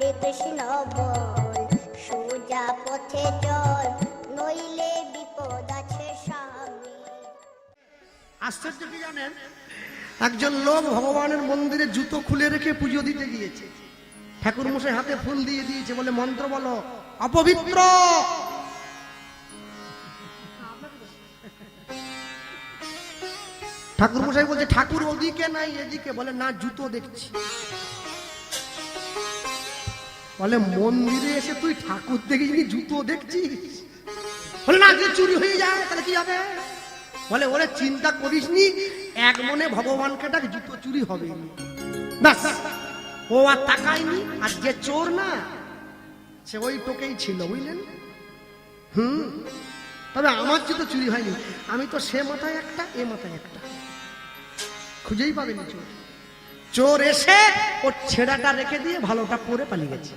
হরে কৃষ্ণ বল, সোজা পথে চল, নইলে বিপদ আছে সামনে আশ্চর্য কি জানেন? একজন লোক ভগবানের মন্দিরে জুতো খুলে রেখে পুজো দিতে গিয়েছে। ঠাকুর মশাই হাতে ফুল দিয়ে দিয়েছে, বলে, মন্ত্র বলো, অপবিত্র! ঠাকুর মশাই বলছে, ঠাকুর ওদিকে নাই, এদিকে। বলে, না, জুতো দেখছি। বলে মন্দিরে এসে তুই ঠাকুর দেখিস জুতো দেখছিস? বলে না যদি চুরি হয়ে যায় তাহলে কি হবে? বলে ওরে চিন্তা করিস নি এক মনে ভগবানকে ডাক জুতো চুরি হবে ব্যাস ও আর তাকায়নি আর যে চোর না সে ওই টোকেই ছিল বুঝলেন? হুম? তবে আমার জুতো চুরি হয়নি আমি তো সে মাথায় একটা এ মাথায় একটা। খুঁজেই পাবেনি চোর। চোর এসে ওর ছেঁড়াটা রেখে দিয়ে ভালোটা পরে পালিয়ে গেছে।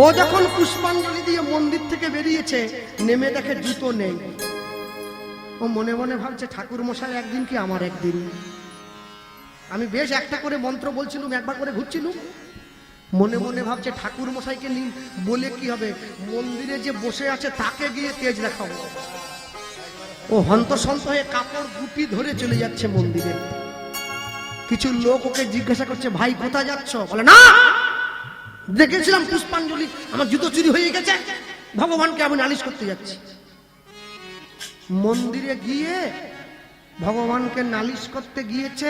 ও যখন পুষ্পাঞ্জলি দিয়ে মন্দির থেকে বেরিয়েছে, নেমে দেখে জুতো নেই। ও মনে মনে ভাবছে ঠাকুর মশাই একদিন কি আমার একদিন? আমি বেশ একটা করে মন্ত্র বলছিলাম, একবার করে ঘুরছিলাম। মনে মনে ভাবছে ঠাকুর মশাইকে নি বলে কি হবে? মন্দিরে যে বসে আছে, তাকে গিয়ে তেজ দেখাবো ও হন্তসন্ত হয়ে কাপড় গুটি ধরে চলে যাচ্ছে মন্দিরে। কিছু লোক ওকে জিজ্ঞাসা করছে, ভাই, কোথায় যাচ্ছ? বলে, না, দেখেছিলাম পুষ্পাঞ্জলি, আমার জুতো চুরি হয়ে গেছে। ভগবানকে আমি নালিশ করতে যাচ্ছি। মন্দিরে গিয়ে ভগবানকে নালিশ করতে গিয়েছে,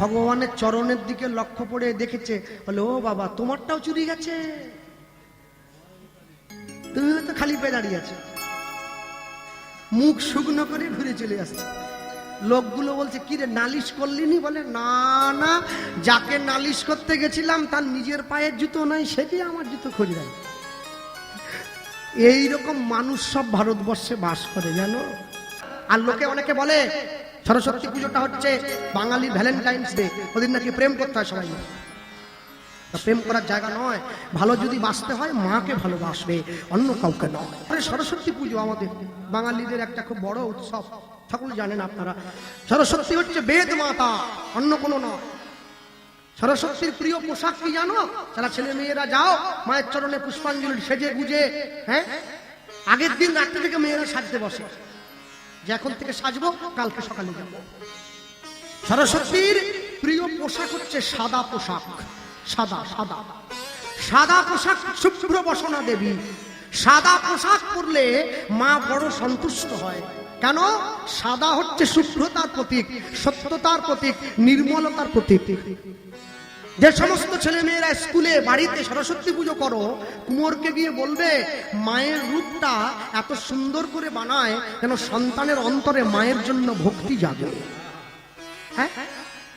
ভগবানের চরণের দিকে লক্ষ্য পড়ে দেখেছে। বলে, ও বাবা, তোমারটাও চুরি গেছে। তুমি তো খালি পেয়ে দাঁড়িয়ে আছো। মুখ শুকনো করে ঘুরে চলে আসছে লোকগুলো বলছে কি রে নালিশ করলিনি? বলে, না না, যাকে নালিশ করতে গেছিলাম, তার নিজের পায়ের জুতো নাই সেটি আমার জুতো খোঁজ দেয় এইরকম মানুষ সব ভারতবর্ষে বাস করে, জানো? আর লোকে অনেকে বলে, সরস্বতী পুজোটা হচ্ছে বাঙালি ভ্যালেন্টাইন্স ডে, ওদিন নাকি প্রেম করতে হয় সবাই প্রেম করার জায়গা নয়, ভালো যদি বাঁচতে হয়, মাকে ভালোবাসবে, অন্য কাউকে নয়। সরস্বতী পুজো আমাদের, বাঙালিদের একটা খুব বড় উৎসব। সকলে জানেন আপনারা। সরস্বতী হচ্ছে বেদ মাতা, অন্য কোনো নয়। সরস্বতীর প্রিয় পোশাক কি জানো? যারা ছেলে মেয়েরা যাও, মায়ের চরণে পুষ্পাঞ্জলি সেজে গুজে হ্যাঁ? আগের দিন রাত্রে থেকে মেয়েরা সাজতে বসে। যে এখন থেকে সাজবো, কালকে সকালে যাব। সরস্বতীর প্রিয় পোশাক হচ্ছে সাদা পোশাক। সাদা সাদা। সাদা পোশাক শুভ্র বসনা দেবী। সাদা পোশাক পরলে মা বড় সন্তুষ্ট হয়। কেন? সাদা হচ্ছে শুভ্রতার প্রতীক, সত্যতার প্রতীক, নির্মলতার প্রতীক। যে সমস্ত ছেলে মেয়েরা স্কুলে, বাড়িতে সরস্বতী পুজো করো, কুমোরকে গিয়ে বলবে, মায়ের রূপটা এত সুন্দর করে বানায় যেন সন্তানের অন্তরে মায়ের জন্য ভক্তি জাগে। হ্যাঁ?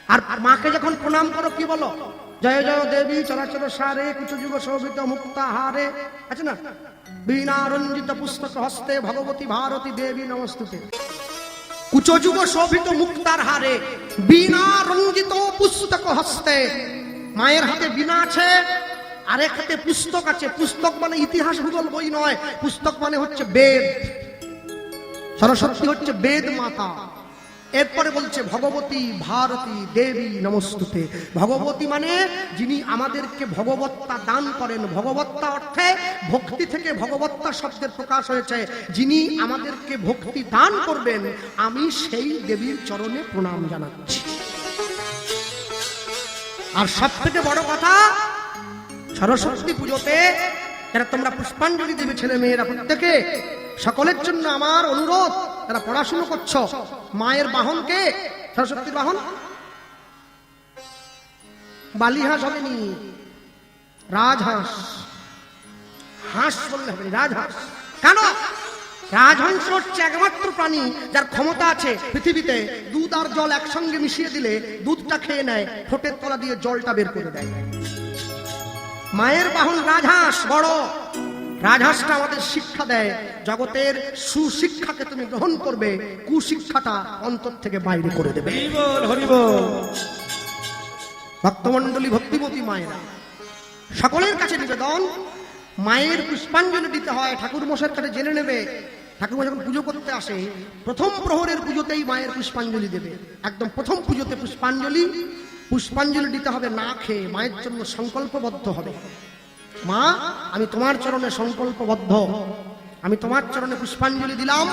আর আর মাকে যখন প্রণাম করো, কি বলো? জয় জয় দেবী চরাচর সারে, কুচ যুগ শোভিত মুক্তাহারে আছে না? বীণা রঞ্জিত পুস্তক হস্তে ভগবতী ভারতী দেবী নমস্তুতে। কুচযুগ শোভিত মুক্তার হারে, বীণা রঞ্জিত পুস্তক হস্তে। মায়ের হাতে বীণা আছে, আরেক হাতে পুস্তক আছে। পুস্তক মানে ইতিহাস ভূগোল বই নয়, পুস্তক মানে হচ্ছে বেদ। সরস্বতী হচ্ছে বেদ মাতা। এরপরে বলছে, ভগবতী ভারতী দেবী নমস্তুতে। ভগবতী মানে যিনি আমাদেরকে ভগবত্তা দান করেন। ভগবত্তা অর্থে ভক্তি থেকে ভগবত্তা শব্দের প্রকাশ হয়েছে। যিনি আমাদেরকে ভক্তি দান করবেন, আমি সেই দেবীর চরণে প্রণাম জানাচ্ছি। আর সব থেকে বড় কথা, সরস্বতী পুজোতে যারা তোমরা পুষ্পাঞ্জলি দেবে ছেলে মেয়েরা প্রত্যেকে সকলের জন্য আমার অনুরোধ যারা পড়াশুনো করছ? মায়ের বাহনকে সরস্বতীর বাহন? বালিহাঁস হবে নি রাজহাঁস। হাঁস বললে হবে রাজহাঁস। কেন? রাজহংস হচ্ছে একমাত্র প্রাণী যার ক্ষমতা আছে পৃথিবীতে। দুধ আর জল একসঙ্গে মিশিয়ে দিলে দুধটা খেয়ে নেয়, ঠোঁটের তলা দিয়ে জলটা বের করে দেয়। মায়ের বাহন রাজহাঁস, বড়। রাজহাঁসটা আমাদের শিক্ষা দেয় জগতের সুশিক্ষাকে তুমি গ্রহণ করবে কুশিক্ষাটা অন্তর থেকে বাইরে করে দেবে। ভক্তমণ্ডলী ভক্তিমতী মায়েরা সকলের কাছে নিবেদন মায়ের পুষ্পাঞ্জলি দিতে হয় ঠাকুর মশাইয়ের কাছে জেনে নেবে। ঠাকুর যখন পুজো করতে আসে প্রথম প্রহরের পুজোতেই মায়ের পুষ্পাঞ্জলি দেবে। একদম প্রথম পুজোতে পুষ্পাঞ্জলি পুষ্পাঞ্জলি দিতে হবে না খেয়ে মায়ের জন্য সংকল্পবদ্ধ হবে। মা, আমি তোমার চরণে সংকল্পবদ্ধ। আমি তোমার চরণে পুষ্পাঞ্জলি দিলাম।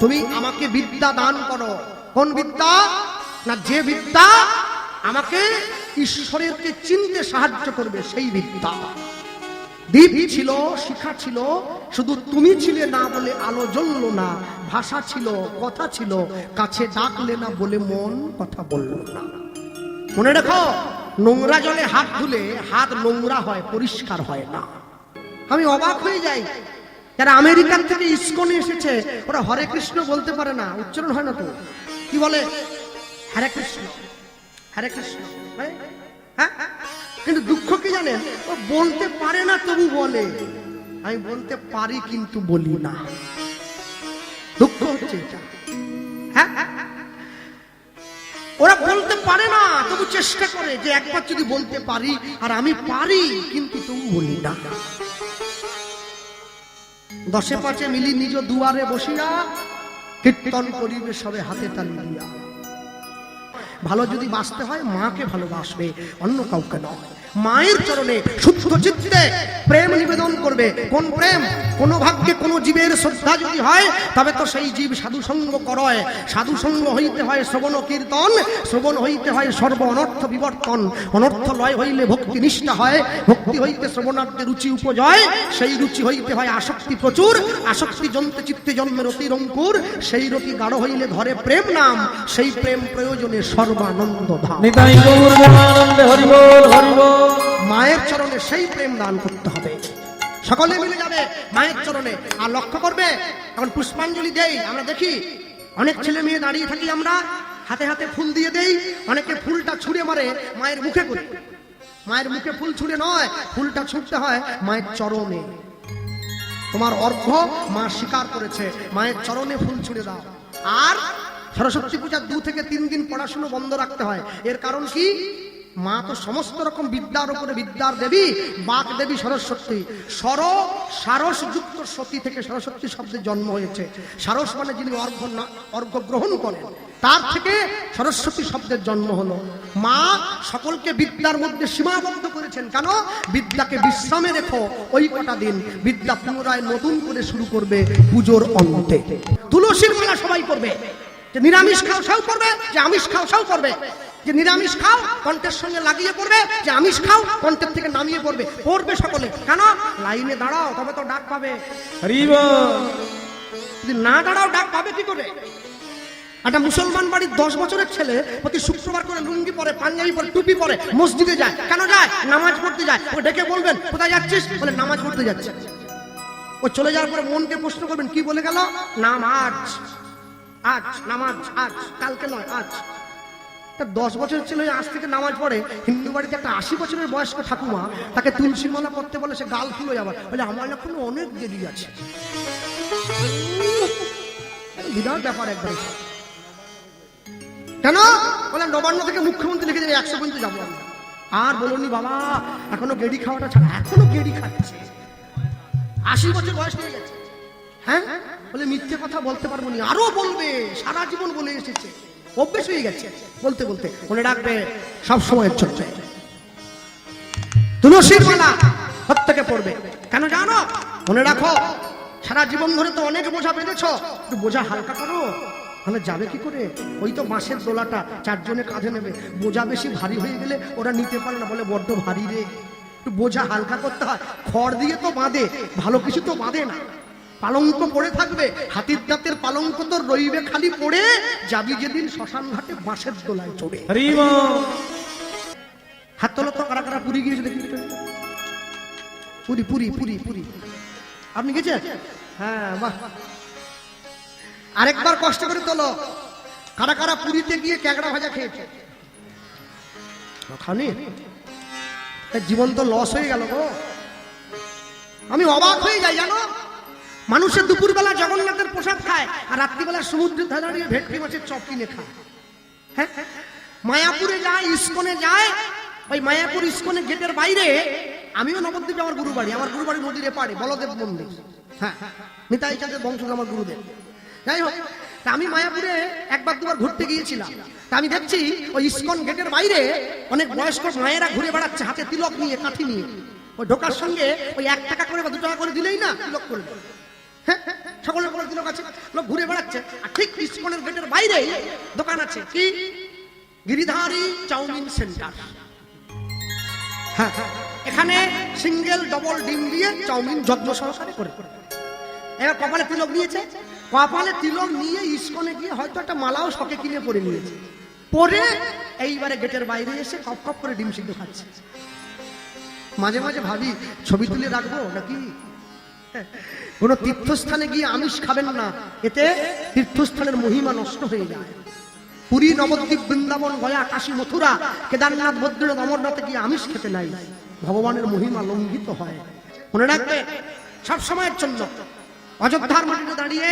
তুমি আমাকে বিদ্যা দান করো। কোন বিদ্যা? না, যে বিদ্যা আমাকে ঈশ্বরেরকে চিনতে সাহায্য করবে, সেই বিদ্যা। দ্বীপ ছিল, শিখা ছিল, শুধু তুমি ছিলে না বলে আলো জ্বলল না, ভাষা ছিল, কথা ছিল, কাছে ডাকলে না বলে মন কথা বলল না। মনে রাখো নোংরা জলে হাত ধুলে হাত নোংরা হয়, পরিষ্কার হয় না। আমি অবাক হয়ে যাই। যারা আমেরিকান থেকে ইস্কনে এসেছে, ওরা হরে কৃষ্ণ বলতে পারে না, উচ্চারণ হয় না তো। কি বলে? হরে কৃষ্ণ হরে কৃষ্ণ হ্যাঁ? হ্যাঁ? কিন্তু দুঃখ কি জানেন? ও বলতে পারে না তবু বলে। আমি বলতে পারি কিন্তু বলি না। দুঃখ হচ্ছে এটা। হ্যাঁ? ওরা বলতে পারে না, তবু চেষ্টা করে যে একবার যদি বলতে পারি, আর আমি পারি, কিন্তু তবু বলি না। দশে পাঁচে মিলি নিজ দুয়ারে বসিয়া, কীর্তন করিবে সবে হাতে তালি দিয়া ভালো যদি বাঁচতে হয়, মাকে ভালোবাসবে, অন্য কাউকে নয়। মায়ের চরণে শুদ্ধ চিত্তে প্রেম নিবেদন করবে। কোন প্রেম? কোন ভাগ্যে কোন জীবের শ্রদ্ধা যদি হয়, তবে তো সেই জীব সাধু সঙ্গ করয়। সাধু সঙ্গ হইতে হয় শ্রবণ কীর্তন, শ্রবণ হইতে হয় সর্ব অনর্থ বিবর্তন। অনর্থ লয় হইলে ভক্তি নিষ্ঠা হয়, ভক্তি হইতে শ্রবণার্থে রুচি উপজয়। সেই রুচি হইতে হয় আসক্তি প্রচুর, আসক্তি জন্তে চিত্তে জন্মে রতি রঙ্কুর। সেই রতি গাঢ় হইলে ধরে প্রেম নাম, সেই প্রেম প্রয়োজনে সর্বানন্দ ধাম। হরিবোল হরিবোল। মায়ের চরণে সেই প্রেম দান করতে হবে। সকলে মিলে যাবে মায়ের চরণে। আর লক্ষ্য করবে এখন পুষ্পাঞ্জলি দেই, আমরা দেখি অনেক ছেলে মেয়ে দাঁড়িয়ে থাকি আমরা, হাতে হাতে ফুল দিয়ে দেই, অনেকে ফুলটা ছুঁড়ে মারে মায়ের মুখে করে। মায়ের মুখে ফুল ছুঁড়ে নয়, ফুলটা ছুঁড়তে হয় মায়ের চরণে। তোমার অর্ঘ মা স্বীকার করেছে, মায়ের চরণে ফুল ছুঁড়ে দাও। আর সরস্বতী পূজার দু থেকে তিন দিন পড়াশুনো বন্ধ রাখতে হয়। এর কারণ কি? মা তো সমস্ত রকম বিদ্যার উপরে বিদ্যার দেবী, বাক দেবী সরস্বতী। সর, সারস যুক্ত সতী থেকে সরস্বতী শব্দের জন্ম হয়েছে। সারস মানে যিনি অর্ঘ অর্ঘ গ্রহণ করেন। তার থেকে সরস্বতী শব্দের জন্ম হলো। মা সকলকে বিদ্যার মধ্যে সীমাবদ্ধ করেছেন। কেন? বিদ্যাকে বিশ্রামে রেখো ওই কটা দিন। বিদ্যা পুনরায় নতুন করে শুরু করবে পুজোর অন্তে। তুলসীর মেলা সবাই করবে নিরামিষ খাও সেও করবে যে আমিষ খাও সেও করবে যে নিরামিষ খাও কণ্ঠের সঙ্গে লাগিয়ে পড়বে যে আমিষ খাও কণ্ঠের থেকে নামিয়ে পড়বে পড়বে সকলে। কেন? লাইনে দাঁড়াও তবে তো ডাক পাবে। যদি না দাঁড়াও ডাক পাবে কি করে? একটা মুসলমান বাড়ির দশ বছরের ছেলে প্রতি শুক্রবার করে লুঙ্গি পরে পাঞ্জাবি পরে টুপি পরে মসজিদে যায়। কেন যায়? নামাজ পড়তে যায়। ও ডেকে বলবেন কোথায় যাচ্ছিস? বলে নামাজ পড়তে যাচ্ছে। ও চলে যাওয়ার পরে মনকে প্রশ্ন করবেন কি বলে গেল? নামাজ আজ নামাজ আজ কালকে নয় আজ। তা দশ বছরের ছেলে আজ থেকে নামাজ পড়ে হিন্দু বাড়িতে একটা আশি বছরের বয়স্ক ঠাকুমা, তাকে তুলসী মালা করতে বলে সে গাল ফুলো যাবার বলে, আমার এখনও অনেক দেরি আছে। বিরাট ব্যাপার একবার কেন? বলে, নবান্ন থেকে মুখ্যমন্ত্রী লিখে দেবে, একশো পর্যন্ত যাব আমি আর বলুনি বাবা, এখনও গেড়ি খাওয়াটা ছাড়া এখনও গেড়ি খাচ্ছে। আশি বছর বয়স হয়ে গেছে। হ্যাঁ? বলে, মিথ্যে কথা বলতে পারব না। আরও বলবে, সারা জীবন বলে এসেছে। অভ্যেস হয়ে গেছে। বলতে বলতে, মনে রাখবে, সব সময়ের জন্য তুলসীর মালা পড়বে। কেন জানো? মনে রাখো, সারা জীবন ধরে তো অনেক বোঝা বেঁধেছ। একটু বোঝা হালকা করো। তাহলে যাবে কি করে? ওই তো বাঁশের দোলাটা, চারজনে কাঁধে নেবে। বোঝা বেশি ভারী হয়ে গেলে ওরা নিতে পারে না, বলে বড্ড ভারী রে। একটু বোঝা হালকা করতে হয়। খড় দিয়ে তো বাঁধে, ভালো কিছু তো বাঁধে না। পালঙ্ক পড়ে থাকবে হাতির দাঁতের পালঙ্ক তো রইবে খালি পড়ে যাবি যেদিন শ্মশান ঘাটে বাঁশের দোলায় চড়ে। হাত তোলো তো কারা কারা পুরী গিয়েছে দেখি। পুরী পুরী পুরী পুরী। আপনি গেছেন? হ্যাঁ বাহ। আরেকবার কষ্ট করে তোলো। কারা কারা পুরীতে গিয়ে ক্যাকড়া ভাজা খেয়েছে? খানি জীবন তো লস হয়ে গেল গো। আমি অবাক হয়ে যাই জানো? মানুষের দুপুরবেলা জগন্নাথের প্রসাদ খায়, আর রাত্রিবেলা সমুদ্রের ধারে দাঁড়িয়ে ভেটকি মাছের চপ কিনে খায়। হ্যাঁ? মায়াপুরে যায়, ইস্কনে যায়, ওই মায়াপুর ইস্কনে গেটের বাইরে, আমিও নবদ্বীপে আমার গুরু বাড়ি আমার গুরু বাড়ি নদীর এপারে বলদেব মন্দির। হ্যাঁ নিতাই চাঁদের বংশজ আমার গুরুদেব। যাই হোক, তা আমি মায়াপুরে একবার দুবার ঘুরতে গিয়েছিলাম। তা আমি দেখছি, ওই ইস্কন গেটের বাইরে অনেক বয়স্ক মায়েরা ঘুরে বেড়াচ্ছে, হাতে তিলক নিয়ে, কাঠি নিয়ে। ওই ঢোকার সঙ্গে ওই এক টাকা করে বা দু টাকা করে দিলেই না, তিলক করে। লোক ঘুরে বেড়াচ্ছে। আর ঠিক ইস্কনের গেটের বাইরেই দোকান আছে। কি? Giridhari chowmein centre. হ্যাঁ। এখানে সিঙ্গেল, ডবল ডিম দিয়ে চাউমিন যত্ন সহকারে করে। এবার কপালে তিলক নিয়েছে। কপালে তিলক নিয়ে ইস্কনে গিয়ে হয়তো একটা মালাও শখে কিনে পরে নিয়েছে। পরে এইবারে গেটের বাইরে এসে কপ কপ করে ডিম সিদ্ধ খাচ্ছে। মাঝে মাঝে ভাবি, ছবি তুলে রাখব নাকি কোন তীর্থস্থানে গিয়ে আমিষ খাবেন না, এতে তীর্থস্থানের মহিমা নষ্ট হয়ে যায়। পুরী, নবদ্বীপ, বৃন্দাবন, গয়া, কাশী, মথুরা, কেদারনাথ বদ্রীনাথ অমরনাথে গিয়ে আমিষ খেতে নাই। ভগবানের মহিমা লঙ্ঘিত হয়। মনে রাখবে সব সময়ের জন্য অযোধ্যার মাটিতে দাঁড়িয়ে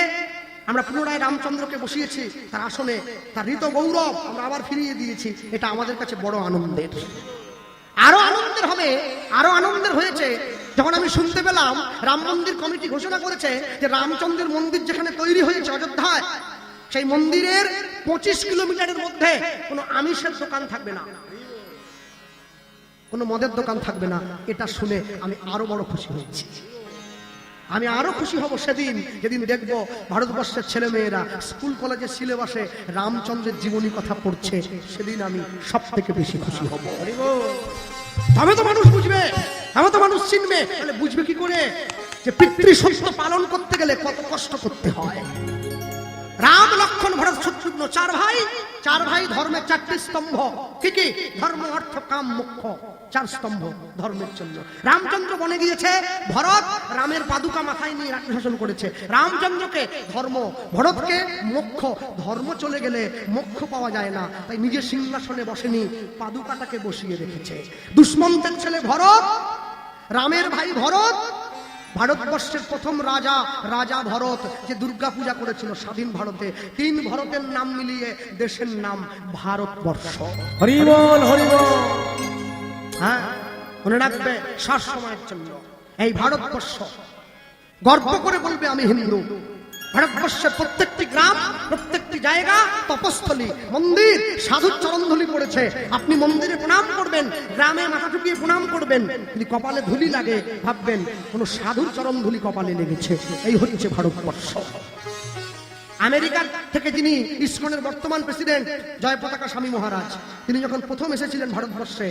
আমরা পুনরায় রামচন্দ্রকে বসিয়েছি, তার আসনে, তার ঋত গৌরব আমরা আবার ফিরিয়ে দিয়েছি, এটা আমাদের কাছে বড় আনন্দের। আরও আনন্দের হবে, আরও আনন্দের হয়েছে যখন আমি শুনতে পেলাম রাম মন্দির কমিটি ঘোষণা করেছে যে রামচন্দ্রের মন্দির যেখানে তৈরি হয়েছে অযোধ্যায়, সেই মন্দিরের পঁচিশ কিলোমিটারের মধ্যে কোনো আমিষের দোকান থাকবে না। কোনো মদের দোকান থাকবে না। এটা শুনে আমি আরও বড় খুশি হয়েছি। আমি আরও খুশি হব সেদিন, যেদিন দেখব ভারতবর্ষের ছেলে মেয়েরা স্কুল, কলেজের সিলেবাসে রামচন্দ্রের জীবনী কথা পড়ছে। সেদিন আমি সব থেকে বেশি খুশি হব। তবে তো মানুষ বুঝবে তবে তো মানুষ চিনবে। তাহলে বুঝবে কি করে? যে পিতৃ সত্য পালন করতে গেলে কত কষ্ট করতে হয়। রাম, লক্ষণ, ভরত, শত্রুঘ্ন, চার ভাই। চার ভাই ধর্মের চারটি স্তম্ভ। কি কি? ধর্ম, অর্থ, কাম মুখ্য চার স্তম্ভ ধর্মের জন্য। রামচন্দ্র বনে গিয়েছে। ভরত রামের পাদুকা মাথায় নিয়ে শাসন করেছে। রামচন্দ্রকে ধর্ম, ভরতকে মোক্ষ। ধর্ম চলে গেলে মোক্ষ পাওয়া যায় না। তাই নিজের সিংহাসনে বসেনি, পাদুকাটাকে বসিয়ে রেখেছে। দুষ্মন্তের ছেলে ভরত রামের ভাই ভরত ভারতবর্ষের প্রথম রাজা রাজা ভরত যে দুর্গা পূজা করেছিল স্বাধীন ভারতে তিন ভরতের নাম মিলিয়ে দেশের নাম ভারতবর্ষ। হরিবল হরি হ্যাঁ মনে রাখবে সব সময়ের জন্য। এই ভারতবর্ষ গর্ব করে বলবে আমি হিন্দু। ভারতবর্ষের প্রত্যেকটি গ্রাম, প্রত্যেকটি জায়গা তপস্থলী মন্দির সাধুর চরণধুলি পড়েছে। আপনি মন্দিরে প্রণাম করবেন, গ্রামে মাথা ঠুকিয়ে প্রণাম করবেন। যদি কপালে ধুলি লাগে, ভাববেন, কোন সাধুর চরণধুলি কপালে লেগেছে। এই হচ্ছে ভারতবর্ষ। আমেরিকার থেকে যিনি ইসকনের বর্তমান প্রেসিডেন্ট, জয় পতাকা স্বামী মহারাজ, তিনি যখন প্রথম এসেছিলেন ভারতবর্ষে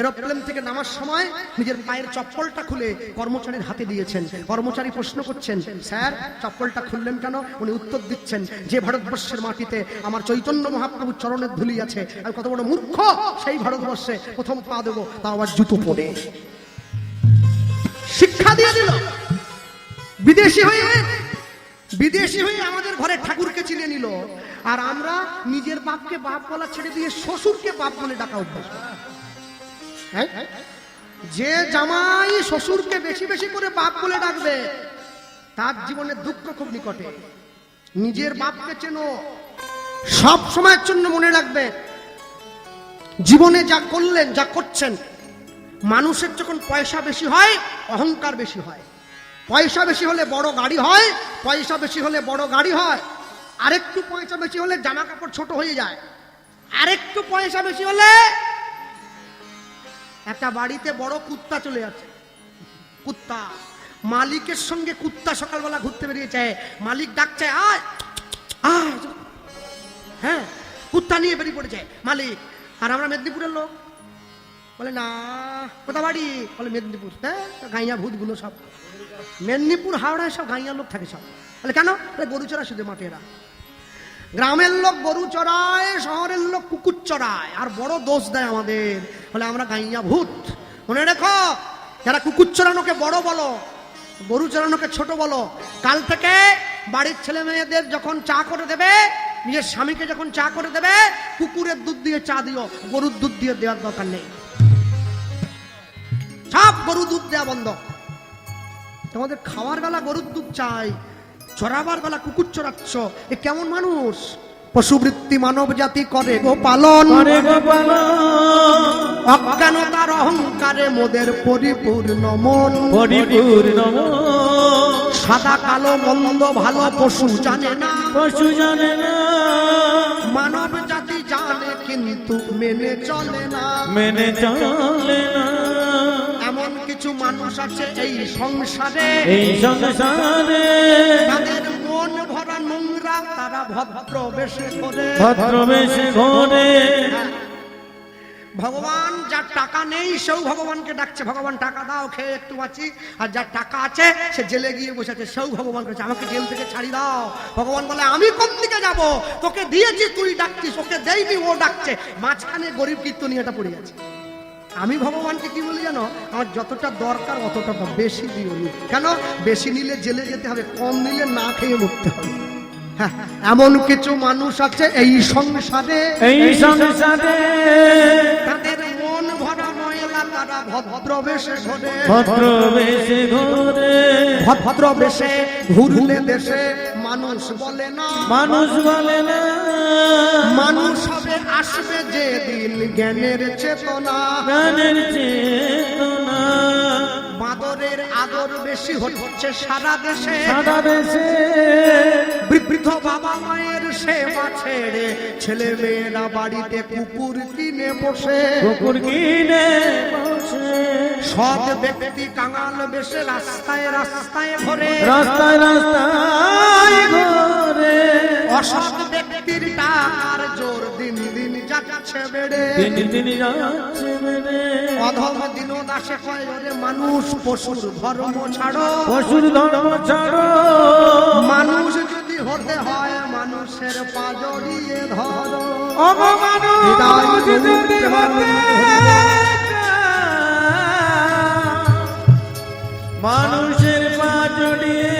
এরোপ্লেন থেকে নামার সময় নিজের পায়ের চপ্পলটা খুলে কর্মচারীর হাতে দিয়েছেন। কর্মচারী প্রশ্ন করছেন, স্যার, চপ্পলটা খুললেন কেন? উনি উত্তর দিচ্ছেন, যে ভারতবর্ষের মাটিতে আমার চৈতন্য মহাপ্রভুর চরণের ধুলি আছে আমি কত বড় মূর্খ সেই ভারতবর্ষে প্রথম পা দেবো তা আবার জুতো পরে। শিক্ষা দিয়ে দিল। বিদেশি হয়ে বিদেশি হয়ে আমাদের ঘরে ঠাকুরকে চিনে নিল। আর আমরা নিজের বাপকে বাপ বলা ছেড়ে দিয়ে শ্বশুরকে বাপ বলে ডাকা অভ্যাস হ্যাঁ? যে জামাই শ্বশুরকে বেশি বেশি করে বাপ বলে ডাকবে, তার জীবনে দুঃখ খুব নিকটে। নিজের বাপকে চেনো, সব সময়ের জন্য মনে রাখবে, জীবনে যা করলেন, যা করছেন, মানুষের যখন পয়সা বেশি হয়, অহংকার বেশি হয়। পয়সা বেশি হলে বড় গাড়ি হয়, পয়সা বেশি হলে বড় গাড়ি হয়। আরেকটু পয়সা বেশি হলে জামা কাপড় ছোট হয়ে যায়। আরেকটু পয়সা বেশি হলে একটা বাড়িতে বড় কুত্তা চলে যাচ্ছে। কুত্তা। মালিকের সঙ্গে কুত্তা সকালবেলা ঘুরতে বেরিয়েছে। মালিক ডাকছে, আয়! হ্যাঁ কুত্তা নিয়ে বেরিয়ে পড়েছে। মালিক, আর আমরা মেদিনীপুরের লোক? বলে, না, কোথা বাড়ি? বলে, মেদিনীপুর। হ্যাঁ গাইয়া ভূতগুলো সব। মেদিনীপুর, হাওড়ায় সব গাইয়া লোক থাকে সব। বলে, কেন? গরু চড়া শুধু মাঠে এরা। গ্রামের লোক গরু চড়ায়, শহরের লোক কুকুর চড়ায়। আর বড় দোষ দেয় আমাদের। বলে, আমরা গাইয়া ভূত। মনে রেখো, যারা কুকুর চড়ানোকে বড় বলো, গরু চড়ানোকে ছোট বলো, কাল থেকে বাড়ির ছেলে মেয়েদের যখন চা করে দেবে, নিজের স্বামীকে যখন চা করে দেবে, কুকুরের দুধ দিয়ে চা দিও, গরুর দুধ দিয়ে দেওয়ার দরকার নেই। সব গরু দুধ দেওয়া বন্ধ। তোমাদের খাওয়ার বেলা গরুর দুধ চাই। চড়াবার বেলা কুকুর চড়াচ্ছ এ কেমন মানুষ? পশুবৃত্তি মানব জাতি করে গো পালন। অজ্ঞানতার অহংকারে মোদের পরিপূর্ণ মন। পরিপূর্ণ সাদা কালো মন্দ ভালো পশু জানে না। পশু জানে না। মানব জাতি জানে কিন্তু মেনে চলে না। মেনে চলে না। মানুষ আছে এই সংসারে। এই সংসারে। তাদের মন ভরা নোংরা তারা ভদ্র বেশে ভদ্রবেশে ঘরে। ভগবান যার টাকা নেই সেও ভগবানকে ডাকছে। ভগবান টাকা দাও খেয়ে একটু বাঁচি। আর যার টাকা আছে সে জেলে গিয়ে বসে আছে। সেও ভগবান কাছে আমাকে জেল থেকে ছাড়ি দাও। ভগবান বলে আমি কোন দিকে যাব? তোকে দিয়েছি তুই ডাকছিস। ওকে দেয়নি ও ডাকছে। মাঝখানে গরিব কীর্তনিয়াটা পড়ে গেছে। আমি ভগবানকে কি বলি জানো? আমার যতটা দরকার অতটা বেশি দিও নি। কেন? বেশি নিলে জেলে যেতে হবে কম নিলে না খেয়ে মরতে হবে। হ্যাঁ এমন কিছু মানুষ আছে এই সংসারে। এই সংসারে তাদের মন ভরা ময়লা তারা ভদ্র বেশে ঘরে। ভদ্রবেশে ঘরে। ভদ্র বেশে ঘুরলে দেশে মানুষ বলে না। মানুষ বলে না। মানুষ আসবে যে দিন জ্ঞানের চেতনা। প্রাণের চেতনা। বাদরের আদর বেশি হচ্ছে সারা দেশে। সারা দেশে। বৃদ্ধ বাবা মায়ের সেবা ছেড়ে ছেলে মেয়েরা বাড়িতে কুকুর কিনে বসে। কুকুর কিনে বসে। সৎ ব্যক্তি কাঙাল বেশে রাস্তায় রাস্তায় ঘরে। রাস্তায় রাস্তায় ঘরে। অসৎ ব্যক্তির টাকার জোর দিন যাচ্ছে মানুষ পশুর ধর্ম ছাড়ো। পশুর ধর্ম ছাড়ো। মানুষ যদি হতে হয় মানুষের পা জড়িয়ে ধরো। মানুষের পা জড়িয়ে